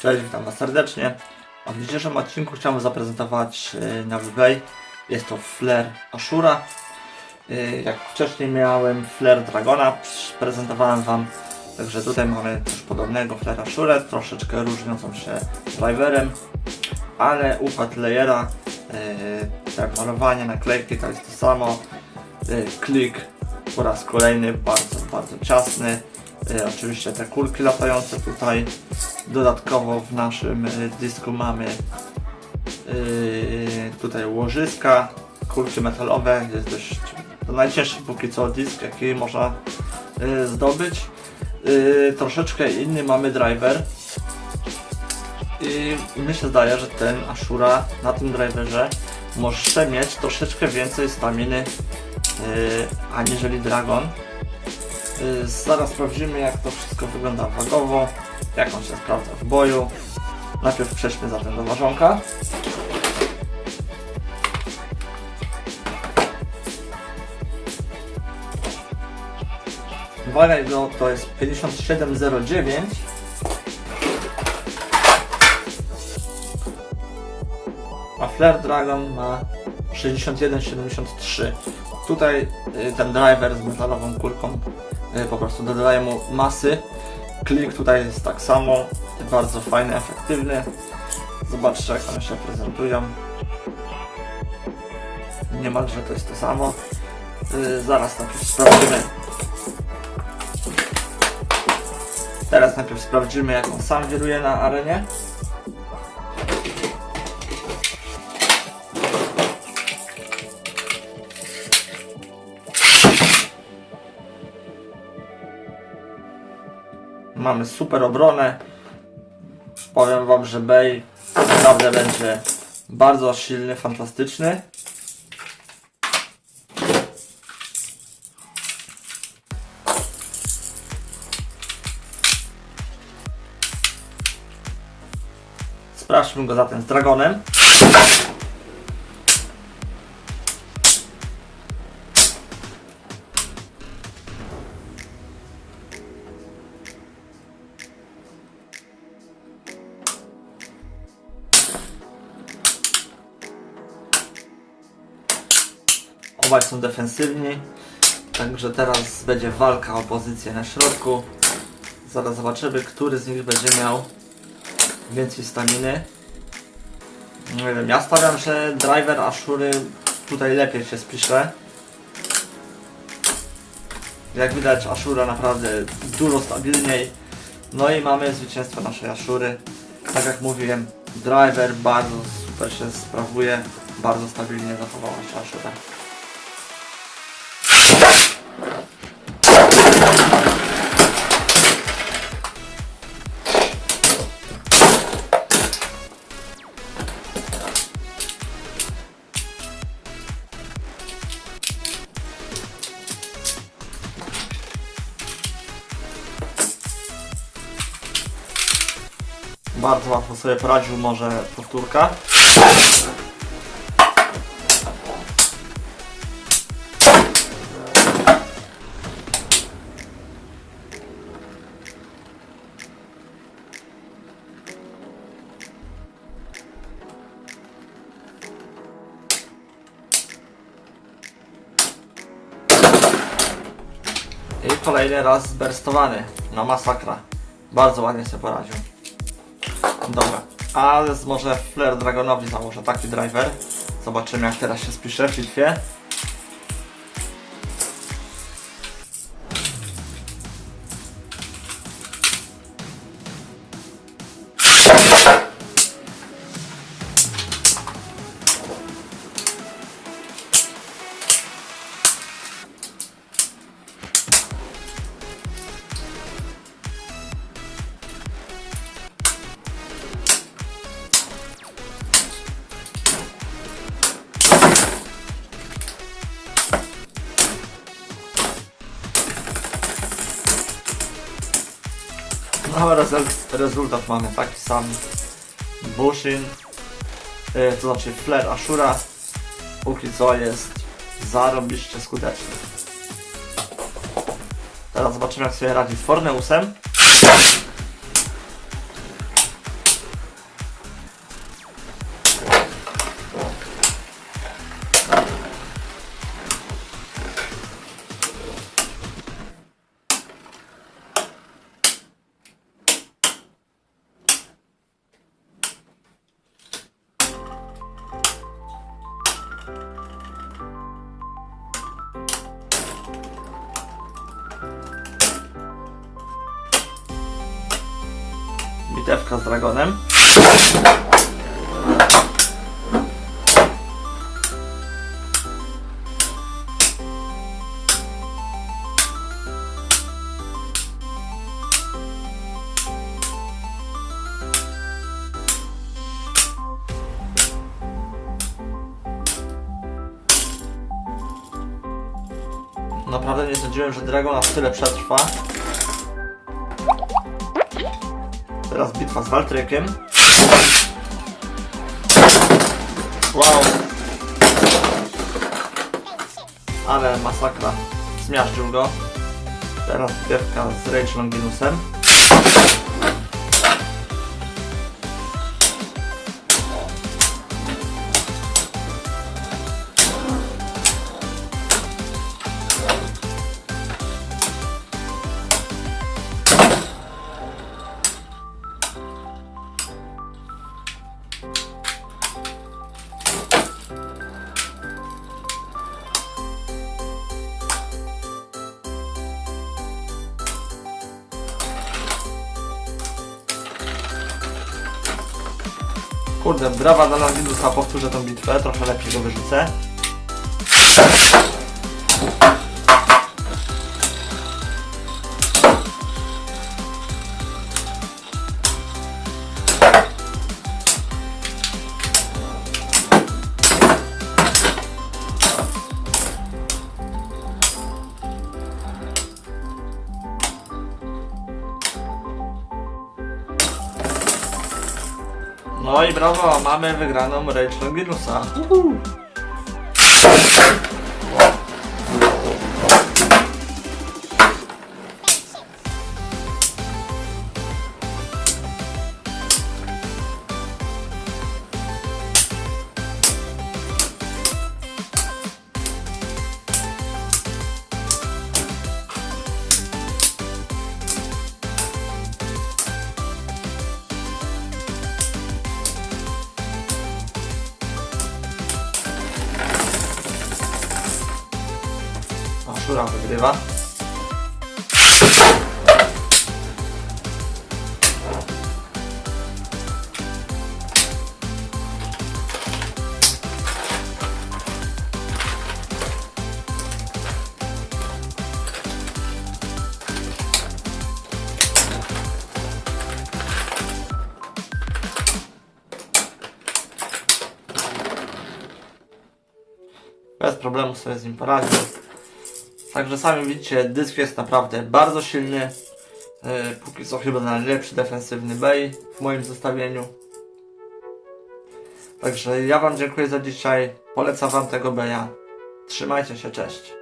Cześć, witam Was serdecznie. A w dzisiejszym odcinku chciałem zaprezentować e, nowy Bay. Jest to Flare Ashura. E, Jak wcześniej miałem Flare Dragona, prezentowałem Wam. Także tutaj mamy coś podobnego Flare Ashura, troszeczkę różniącą się driverem, ale układ layera, e, tak malowanie, naklejki to jest to samo. Klik po raz kolejny bardzo, bardzo ciasny. Oczywiście te kulki latające tutaj. Dodatkowo w naszym y, dysku mamy y, tutaj łożyska, kulki metalowe, jest to najcięższy póki co disk jaki można y, zdobyć. Troszeczkę inny mamy driver i mi się zdaje, że ten Ashura na tym driverze może mieć troszeczkę więcej staminy aniżeli Dragon. Y, Zaraz sprawdzimy jak to wszystko wygląda wagowo, jak on się sprawdza w boju. Najpierw przejdźmy zatem do ważonka. Waga jego to jest 57,09 a Flare Dragon ma 61,73 Tutaj y, ten driver z metalową kulką y, po prostu dodaje mu masy. Klik tutaj jest tak samo, bardzo fajny, efektywny. Zobaczcie jak one się prezentują. Niemalże to jest to samo. Y, Zaraz najpierw sprawdzimy. Teraz najpierw sprawdzimy jak on sam wiruje na arenie. Mamy super obronę. Powiem Wam, że Bay naprawdę będzie bardzo silny, fantastyczny. Sprawdźmy go zatem z Dragonem. Są defensywni. Także teraz będzie walka o pozycję na środku. Zaraz zobaczymy, który z nich będzie miał więcej staminy. Nie wiem, ja stawiam, że driver Ashury tutaj lepiej się spisze. Jak widać Ashura naprawdę dużo stabilniej. No i mamy zwycięstwo naszej Ashury. Tak jak mówiłem, driver bardzo super się sprawuje. Bardzo stabilnie zachowała się Ashura. Bardzo łatwo sobie poradził, może powtórka. I kolejny raz zberstowany na masakra. Bardzo ładnie sobie poradził. Dobra, ale może Flare Dragonowi założę taki driver. Zobaczymy jak teraz się spisze w. No rezult, rezultat mamy taki sam. Bushin, e, to znaczy Flare Ashura. Póki co jest zarobiście skuteczny. Teraz zobaczymy jak sobie radzi z Forneusem. Bitewka z Dragonem. Naprawdę nie sądziłem, że Dragon aż tyle przetrwa. Teraz bitwa z Waltrykiem. Wow. Ale masakra. Zmiażdżył go. Teraz bitewka z Rage Longinusem. Kurde, brawa dla Longinusa, powtórzę tą bitwę, trochę lepiej go wyrzucę. No i brawo, mamy wygraną Rage Longinusa. Ashura wygrywa. Bez problemu sobie. Także sami widzicie, dysk jest naprawdę bardzo silny. Yy, póki co chyba najlepszy defensywny bay w moim zestawieniu. Także ja Wam dziękuję za dzisiaj. Polecam Wam tego beja. Trzymajcie się, cześć.